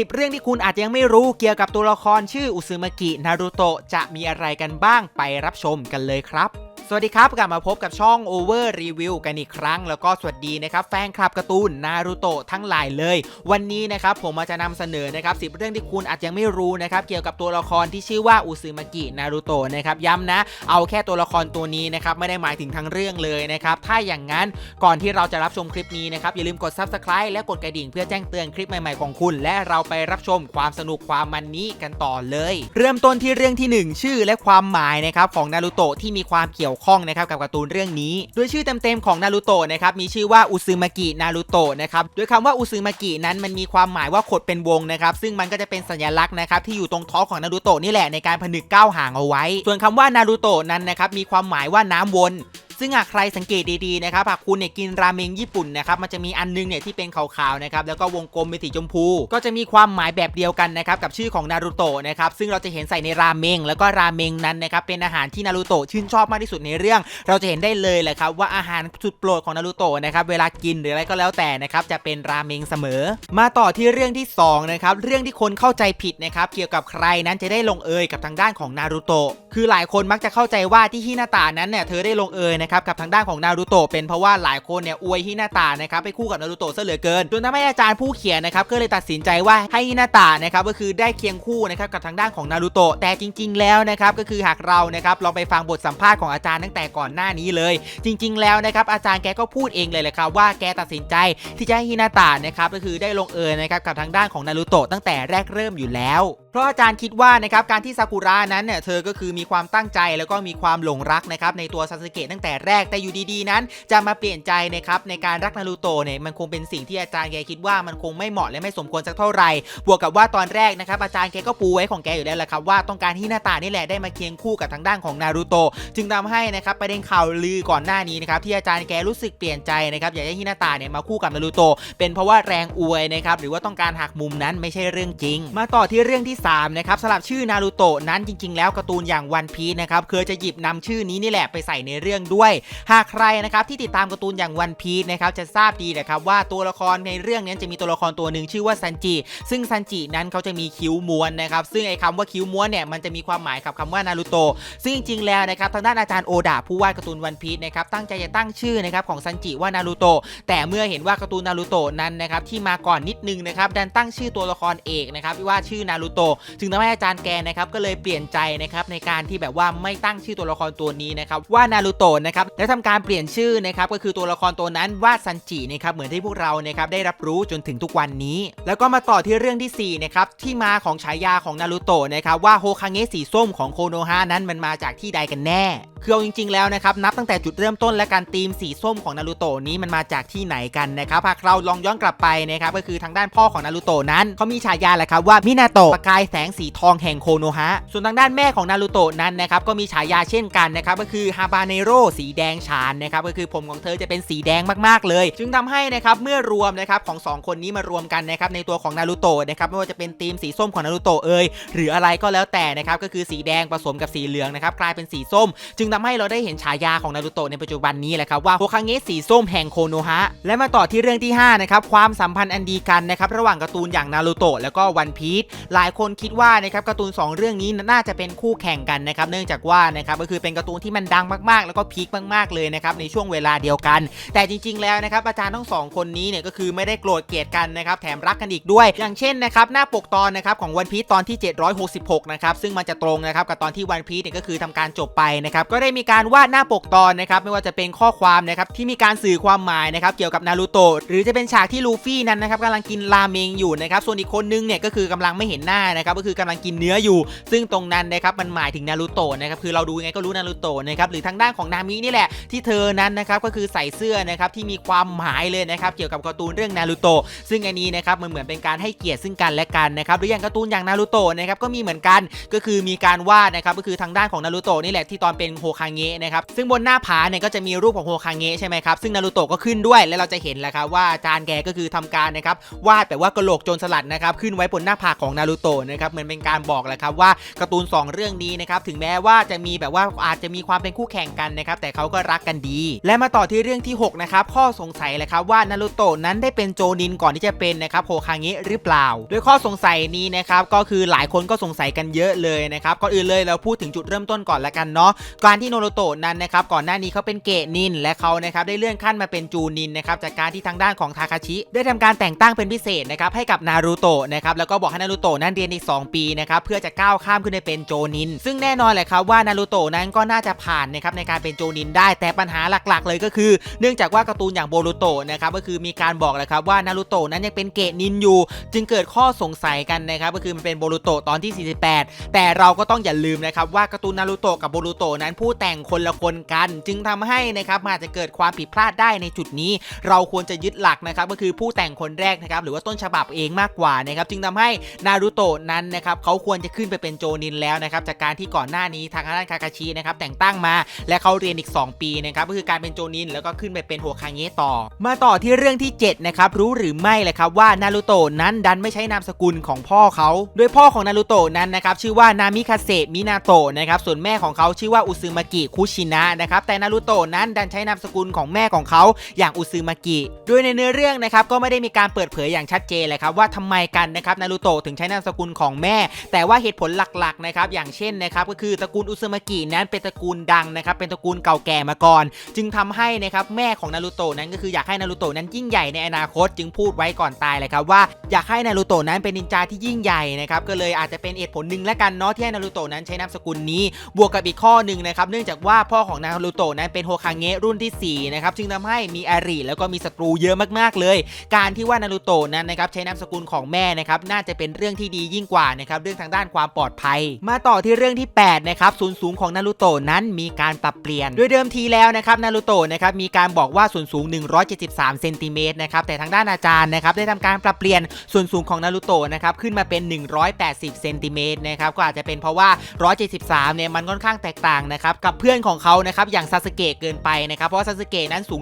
10 เรื่องที่คุณอาจจะยังไม่รู้เกี่ยวกับตัวละครชื่ออุซึมากินารูโตะจะมีอะไรกันบ้างไปรับชมกันเลยครับ สวัสดีครับ กลับมาพบกับช่อง Over Review กันอีกครั้ง แล้วก็สวัสดีนะครับ แฟนคลับการ์ตูนนารูโตะทั้งหลายเลย วันนี้นะครับผมมาจะนำเสนอนะครับสิเรื่องที่คุณอาจจะไม่รู้นะครับ เกี่ยวกับตัวละครที่ชื่อว่าอุซึมากินารูโตะนะครับย้ำนะ เอาแค่ตัวละครตัวนี้นะครับ ไม่ได้หมายถึงทั้งเรื่องเลยนะครับ ถ้าอย่างนั้นก่อนที่เราจะรับชมคลิปนี้นะครับ อย่าลืมกด Subscribe และกดกระดิ่งเพื่อแจ้งเตือนคลิปใหม่ๆของคุณ และเราไปรับชมความสนุกความมันนี้กันต่อเลย เริ่มต้นที่เรื่องที่หนึ่งชื่อและความหมายนะครับของนารูโตะที่มีความเกี่ยวข้องนะครับกับการ์ตูนเรื่องนี้ โดยชื่อเต็มๆของนารูโตะนะครับมีชื่อว่าอุซึมากินารูโตะนะครับโดยคำว่าอุซึมากินั้นมันมีความหมายว่าขดเป็นวงนะครับซึ่งมันก็จะเป็นสัญลักษณ์นะครับที่อยู่ตรงท้องของนารูโตะนี่แหละในการผนึกก้าวหางเอาไว้ ส่วนคำว่านารูโตะนั้นนะครับมีความหมายว่าน้ำวน ซึ่งหากใครสังเกตดีๆนะครับหากคุณเนี่ยกินราเมงญี่ปุ่นนะครับมันจะมีอันนึงเนี่ยที่เป็นขาวๆนะครับแล้วก็วงกลมเป็นสีชมพู ก็จะมีความหมายแบบเดียวกันนะครับกับชื่อของนารูโตะนะครับซึ่งเราจะเห็นใส่ในราเมง แล้วก็ราเมงนั้นนะครับเป็นอาหารที่นารูโตะชื่นชอบมากที่สุดในเรื่อง เราจะเห็นได้เลยแหละครับว่าอาหารสุดโปรดของนารูโตะนะครับเวลากินหรืออะไรก็แล้วแต่นะครับจะเป็นราเมงเสมอ มาต่อที่เรื่องที่สองนะครับเรื่องที่คนเข้าใจผิดนะครับเกี่ยวกับใครนั้นจะได้ลงเอยกับทางด้านของนารูโตะคือหลายคนมักจะเข้าใจว่าที่ฮินาตะนั้นเนี่ยเธอได้ลงเอยนะครับกับทางด้านของนารูโตะเป็นเพราะว่าหลายคนเนี่ยอวยฮินาตะนะครับไปคู่กับนารูโตะซะเหลือเกินจนทำให้อาจารย์ผู้เขียนนะครับก็เลยตัดสินใจว่าให้ฮินาตะนะครับก็คือได้เคียงคู่นะครับกับทางด้านของนารูโตะแต่จริง ๆ แล้วนะครับก็คือหากเรานะครับลองไปฟังบทสัมภาษณ์ของอาจารย์ตั้งแต่ก่อนหน้านี้เลย จริง ๆ แล้วนะครับอาจารย์แกก็พูดเองเลยแหละครับว่าแกตัดสินใจที่จะให้ฮินาตะนะครับก็คือได้ลงเอยนะครับกับทางด้านของนารูโตะตั้งแต่แรกเริ่มอยู่แล้ว ราะอาจารย์คิดว่านะครับการที่ซากุระนั้นเนี่ยเธอก็คือมีความตั้งใจแล้วก็มีความหลงรักนะครับในตัวซาสึเกะตั้งแต่แรกแต่อยู่ดีๆนั้น จะมาเปลี่ยนใจนะครับในการรักนารูโตะเนี่ยมันคงเป็นสิ่งที่อาจารย์แกคิดว่ามันคงไม่เหมาะและไม่สมควรสักเท่าไหร่บวกกับว่าตอนแรกนะครับอาจารย์แกก็ปูไว้ของแกอยู่แล้วแหละครับว่าต้องการที่หน้าตานี่แหละได้มาเคียงคู่กับทางด้านของนารูโตะจึงทำให้นะครับประเด็นข่าวลือก่อนหน้านี้นะครับที่อาจารย์แกรู้สึกเปลี่ยนใจนะครับอยากให้ฮินาตะเนี่ยมาคู่กับนารูโตะเป็นเพราะว่าแรงอวยนะครับหรือว่าต้องการหักมุมนั้นไม่ใช่เรื่องจริง มาต่อที่เรื่องที่3นะครับสำหรับชื่อนารูโตะนั้นจริง ๆ แล้วการ์ตูนอย่างวันพีชนะครับเคยจะหยิบนำชื่อนี้นี่แหละไปใส่ในเรื่องด้วย หากใครนะครับที่ติดตามการ์ตูนอย่างวันพีชนะครับจะทราบดีนะครับว่าตัวละครในเรื่องนี้จะมีตัวละครตัวหนึ่งชื่อว่าซันจิ ซึ่งซันจินั้นเขาจะมีคิ้วม้วนนะครับซึ่งไอ้คำว่าคิ้วม้วนเนี่ยมันจะมีความหมายกับคำว่านารูโตะซึ่งจริงๆแล้วนะครับทางด้านอาจารย์โอดาผู้วาดการ์ตูนวันพีชนะครับตั้งใจจะตั้งชื่อนะครับของซันจิว่านารูโตะแต่เมื่อเห็นว่าการ์ตูนนารูโตะนั้นนะครับที่มาก่อนนิดนึงนะครับดันตั้งชื่อตัวละครเอกนะครับว่าชื่อนารูโตะจึงทำให้อาจารย์แกนะครับก็เลยเปลี่ยนใจนะครับในการที่แบบว่าไม่ตั้งชื่อตัวละครตัวนี้นะครับว่านารูโตะนะครับและทำการเปลี่ยนชื่อนะครับก็คือตัวละครตัวนั้นว่าซันจินะครับเหมือนที่พวกเรานะครับได้รับรู้จนถึงทุกวันนี้ แล้วก็มาต่อที่เรื่องที่สี่นะครับที่มาของฉายาของนารูโตะนะครับว่าโฮคาเงะสีส้มของโคโนฮะนั้นมันมาจากที่ใดกันแน่คือเอาจริง ๆ แล้วนะครับนับตั้งแต่จุดเริ่มต้นและการตีมสีส้มของนารูโตะนี้มันมาจากที่ไหนกันนะครับหากเราลองย้อนกลับไปนะครับก็คือทางด้านพ่อของนารูโตะนั้นเขามีฉายาแหละครับว่ามินาโตะประกาายแสงสีทองแห่งโคโนฮะ ส่วนทางด้านแม่ของนารูโตะนั้นนะครับก็มีฉายาเช่นกันนะครับก็คือฮาบาเนโรสีแดงฉานนะครับก็คือผมของเธอจะเป็นสีแดงมากๆเลย จึงทำให้นะครับเมื่อรวมนะครับของสองคนนี้มารวมกันนะครับในตัวของนารูโตะนะครับไม่ว่าจะเป็นธีมสีส้มของนารูโตะเอ่ยหรืออะไรก็แล้วแต่นะครับก็คือสีแดงผสมกับสีเหลืองนะครับกลายเป็นสีส้ม จึงทำให้เราได้เห็นฉายาของนารูโตะในปัจจุบันนี้แหละครับว่าโฮคาเงะสีส้มแห่งโคโนฮะและมาต่อที่เรื่องที่5นะครับความสัมพันธ์อันดีกันนะครับระหว่างการ์ตูนอย่างนารูโตะแล้วก็วันพีชหลายคนคิดว่านะครับการ์ตูน 2 เรื่องนี้น่าจะเป็นคู่แข่งกันนะครับเนื่องจากว่านะครับก็คือเป็นการ์ตูนที่มันดังมากๆ แล้วก็พีคมากๆเลยนะครับในช่วงเวลาเดียวกัน แต่จริง ๆ แล้วนะครับอาจารย์ทั้งสองคนนี้เนี่ยก็คือไม่ได้โกรธเกลียดกันนะครับแถมรักกันอีกด้วย อย่างเช่นนะครับหน้าปกตอนนะครับของวันพี e ตอนที่ 766นะครับซึ่งมันจะตรงนะครับกับตอนที่วันพี e เนี่ยก็คือทำการจบไปนะครับก็ได้มีการวาดหน้าปกตอนนะครับไม่ว่าจะเป็นข้อความนะครับที่มีการสื่อความหมายนะครับเกี่ยวกับนารูโตะหรือจะเป็นฉากที่ลูฟี่นั้นนะครับกำลังกินราเมงอยู่นะครับส่วนอีกคนนึงเนี่ยก็คือกำลังไม่เห็นหน้านะครับก็คือกำลังกินเนื้ออยู่ ซึ่งตรงนั้นนะครับมันหมายถึงนารูโตะนะครับคือเราดูยังไงก็รู้นารูโตะนะครับหรือทางด้านของนามินี่แหละที่เธอนั้นนะครับก็คือใส่เสื้อนะครับที่มีความหมายเลยนะครับเกี่ยวกับการ์ตูนเรื่องนารูโตะซึ่งอันนี้นะครับมันเหมือนเป็นการให้เกียรติซึ่งกันและกันนะครับหรืออย่างการ์ตูนอย่างนารูโตะนะครับก็มีเหมือนกันก็คือมีการวาดนะครับก็คือทางด้านของนารูโตะนี่แหละที่ตอนเป็นโฮคาเงะนะครับซึ่งบนหน้าผาเนี่ยก็จะมีรูปของโฮคาเงะใช่ไหมครับซึ่งนารูโตะก็ขึ้นด้วยและเราจะเห็นแหละครับว่าอาจารย์แกก็คือทำการนะครับวาดแบบว่ากระโหลกโจรสลัดนะครับขึ้นไว้บนหน้าผากของนารูโตะนะครับเหมือนเป็นการบอกแหละครับว่าการ์ตูน 2 เรื่องนี้นะครับถึงแม้ว่าจะมีแบบว่าอาจจะมีความเป็นคู่แข่งกันนะครับแต่เขาก็รักกันดี และมาต่อที่เรื่องที่6นะครับข้อสงสัยเลยครับว่านารูโตะนั้นได้เป็นโจนินก่อนที่จะเป็นนะครับโฮคางะหรือเปล่า โดยข้อสงสัยนี้นะครับก็คือหลายคนก็สงสัยกันเยอะเลยนะครับก่อนอื่นเลยเราพูดถึงจุดเริ่มต้นก่อนละกันเนาะการที่โนโรโตะนั้นนะครับก่อนหน้านี้เขาเป็นเกะนิน และเขานะครับได้เลื่อนขั้นมาเป็นจูนินนะครับจากการที่ทางด้านของทาคาชิ ได้ทำการแต่งตั้งเป็นพิเศษนะครับให้กับนารูโตะนะครับแล้วก็บอกให้นารูโตะนั้นเรียนอีก 2 ปีนะครับเพื่อจะก้าวข้ามขึ้นไปเป็นโจนิน ซึ่งแน่นอนแหละครับว่านารูโตะนั้นก็น่าจะผ่านนะครับในการเป็นโจนินได้แต่ปัญหาหลักๆ เลยก็คือ เนื่องจากว่าการ์ตูนอย่างโบรูโตะนะครับก็คือมีการบอกแหละครับว่านารูโตะนั้นยังเป็นเกะนินอยู่ จึงเกิดข้อสงสัยกันนะครับก็คือมันเป็นโบรูโตะตอนที่ 48 แต่เราก็ต้องอย่าลืมนะครับว่าการ์ตูนนารูโตะกับโบรูโตะนั้นผู้แต่งคนละคนกัน จึงทำให้นะครับอาจจะเกิดความผิดพลาดได้ในจุดนี้ เราควรจะยึดหลักนะครับก็คือผู้แต่งคนแรกนะครับหรือว่าต้นฉบับเองมากกว่านะครับจึงทำให้นารูโตะนั้นนะครับเขาควรจะขึ้นไปเป็นโจนินแล้วนะครับจากการที่ก่อนหน้านี้ทางด้านคาคาชินะครับแต่งตั้งมาและเขาเรียนอีก 2 ปีนะครับก็คือการเป็นโจนินแล้วก็ขึ้นไปเป็นโฮคาเงะต่อ มาต่อที่เรื่องที่7นะครับรู้หรือไม่เลยครับว่านารูโตะนั้นดันไม่ใช้นามสกุลของพ่อเขาโดยพ่อของนารูโตะนั้นนะครับชื่อว่านามิคาเซมินาโตะนะครับส่วนแม่ของเขาชื่อว่าอุซึมากิคุชินะนะครับแต่นารูโตะนั้นดันใช้นามสกุลของแม่ของเขาอย่างอุซึมากิโดยในเนื้อเรื่องนะครับก็ไม่ได้มีการเปิดเผยอย่างชัดเจนเลยครับว่าทำไมกันนะครับนารูโตะถึงใช้นามสกุลของแม่ แต่ว่าเหตุผลหลักๆนะครับอย่างเช่นนะครับก็คือตระกูลอุซึมากินั้นเป็นตระกูลดังนะครับเป็นตระกูลเก่าแก่มาก่อน จึงทำให้นะครับแม่ของนารูโตะนั้นก็คืออยากให้นารูโตะนั้นยิ่งใหญ่ในอนาคต จึงพูดไว้ก่อนตายเลยครับว่าอยากให้นารูโตะนั้นเป็นนินจาที่ยิ่งใหญ่นะครับก็เลยอาจจะเป็นเหตุผลหนึ่งและกันเนาะที่ให้นารูโตะนั้นใช้นามสกุลนี้ บวกกับอีกข้อหนึ่งนะครับเนื่องจากว่าพ่อของนารูโตะนั้นเป็นโฮคาเงะรุ่นที่4นะครับจึงทำให้มีอาริแล้วก็มีศัตรูเยอะมากๆเลย การที่ว่านารูโตะนั้นนะครับใช้นามสกุลของแม่นะครับน่าจะเป็นเรื่องที่ดียิงกว่านะครับเรื่องทางด้านความปลอดภัย มาต่อที่เรื่องที่8นะครับส่วนสูงของนารูโตะนั้นมีการปรับเปลี่ยนโดยเดิมทีแล้วนะครับนารูโตะนะครับมีการบอกว่าส่วนสูง 173เซนติเมตรนะครับแต่ทางด้านอาจารย์นะครับได้ทำการปรับเปลี่ยนส่วนสูงของนารูโตะนะครับขึ้นมาเป็น 180เซนติเมตรนะครับก็อาจจะเป็นเพราะว่า 173เนี่ยมันค่อนข้างแตกต่างนะครับกับเพื่อนของเขานะครับอย่างซาสึเกะเกินไปนะครับเพราะว่าซาสึเกะนั้นสูง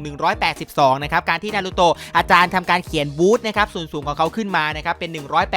182นะครับการที่นารูโตะอาจารย์ทำการเขียนบูทนะครับส่วนสูงของเขาขึ้นมานะครับเป็น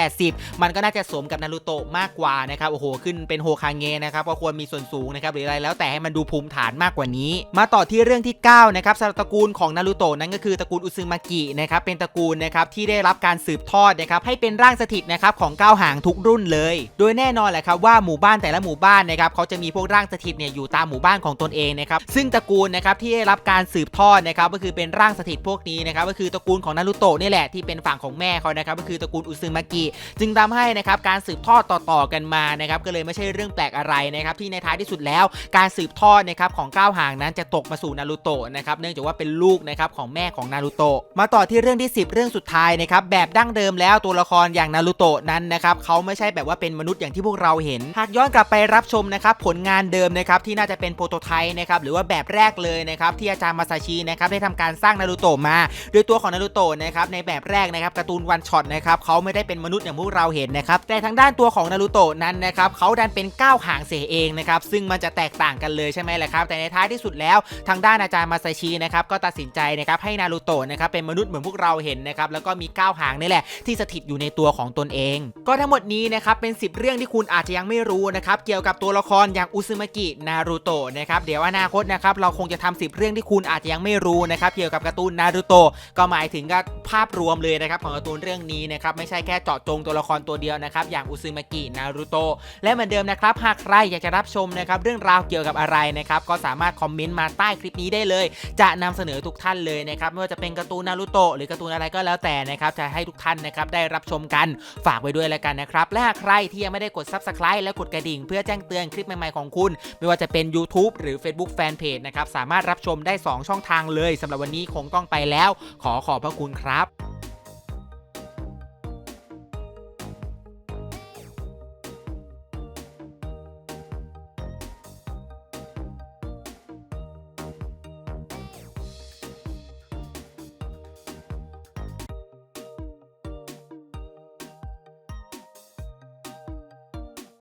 180 มันก็น่าจะสมกับนารูโตะมากกว่านะครับโอ้โหขึ้นเป็นโฮคาเงะนะครับก็ควรมีส่วนสูงนะครับหรืออะไรแล้วแต่ให้มันดูภูมิฐานมากกว่านี้ มาต่อที่เรื่องที่9นะครับสำหรับตระกูลของนารูโตะนั้นก็คือตระกูลอุซึมากินะครับเป็นตระกูลนะครับที่ได้รับการสืบทอดนะครับให้เป็นร่างสถิตนะครับของก้าวหางทุกรุ่นเลย โดยแน่นอนแหละครับว่าหมู่บ้านแต่ละหมู่บ้านนะครับเขาจะมีพวกร่างสถิตเนี่ยอยู่ตามหมู่บ้านของตนเองนะครับซึ่งตระกูลนะครับที่ได้รับการสืบทอดนะครับก็คือเป็นร่างสถิตพวกนี้นะครับก็คือตระกูลของนารูโตะนี่แหละที่เป็นฝั่งของแม่เขานะครับก็คือตระกูลอุซึมากิจึงทำให้นะครับการสืบทอดต่อๆกันมานะครับก็เลยไม่ใช่เรื่องแปลกอะไรนะครับที่ในท้ายที่สุดแล้ว การสืบทอดนะครับของก้าวหางนั้นจะตกมาสู่นารูโตะนะครับเนื่องจากว่าเป็นลูกนะครับของแม่ของนารูโตะมาต่อที่เรื่องที่ 10 เรื่องสุดท้ายนะครับแบบดั้งเดิมแล้วตัวละครอย่างนารูโตะนั้นนะครับเขาไม่ใช่แบบว่าเป็นมนุษย์อย่างที่พวกเราเห็น หากย้อนกลับไปรับชมนะครับผลงานเดิมนะครับที่น่าจะเป็นโปรโตไทป์นะครับหรือว่าแบบแรกเลยนะครับที่อาจารย์มาซาชินะครับได้ทำการสร้างนารูโตะมา โดยตัวของนารูโตะนะครับในแบบแรกนะครับการ์ตูนวันช็อตนะครับเขาไม่ได้เป็นมนุษย์อย่างพวกเราเห็นนะครับแต่ทางด้านตัวของนารูโตะนั้นนะครับเขาดันเป็นก้าวหางเสียเองนะครับซึ่งมันจะแตกต่างกันเลยใช่ไหมล่ะครับ แต่ในท้ายที่สุดแล้วทางด้านอาจารย์มาซาชินะครับก็ตัดสินใจนะครับให้นารูโตะนะครับเป็นมนุษย์เหมือนพวกเราเห็นนะครับแล้วก็มีก้าวหางนี่แหละที่สถิตอยู่ในตัวของตนเอง ก็ทั้งหมดนี้นะครับเป็น 10 เรื่องที่คุณอาจจะยังไม่รู้นะครับเกี่ยวกับตัวละครอย่างอุซึมากินารูโตะนะครับเดี๋ยวอนาคตนะครับเราคงจะทำ10 เรื่องที่คุณอาจจะยังไม่รู้นะครับเกี่ยวกับการ์ตูนนารูโตะก็หมายถึงกับภาพรวมเลยนะครับของการ์ตูนเรื่องนี้นะครับไม่ใช่แค่เจาะจงตัวละครตัวเดียวนะครับอย่างอุซึมากินารูโตและเหมือนเดิมนะครับหากใครอยากจะรับชมนะครับเรื่องราวเกี่ยวกับอะไรนะครับก็สามารถคอมเมนต์มาใต้คลิปนี้ได้เลย จะนำเสนอทุกท่านเลยนะครับไม่ว่าจะเป็นการ์ตูนนารูโตหรือการ์ตูนอะไรก็แล้วแต่นะครับจะให้ทุกท่านนะครับได้รับชมกันฝากไว้ด้วยแล้วกันนะครับและหากใครที่ยังไม่ได้กด Subscribe และกดกระดิ่ง เพื่อแจ้งเตือนคลิปใหม่ๆของคุณ ไม่ว่าจะเป็น YouTube หรือ Facebook Fanpage นะครับสามารถรับชมได้ 2 ช่องทางเลยสำหรับวันนี้คงต้องไปแล้ว ขอขอบพระคุณครับ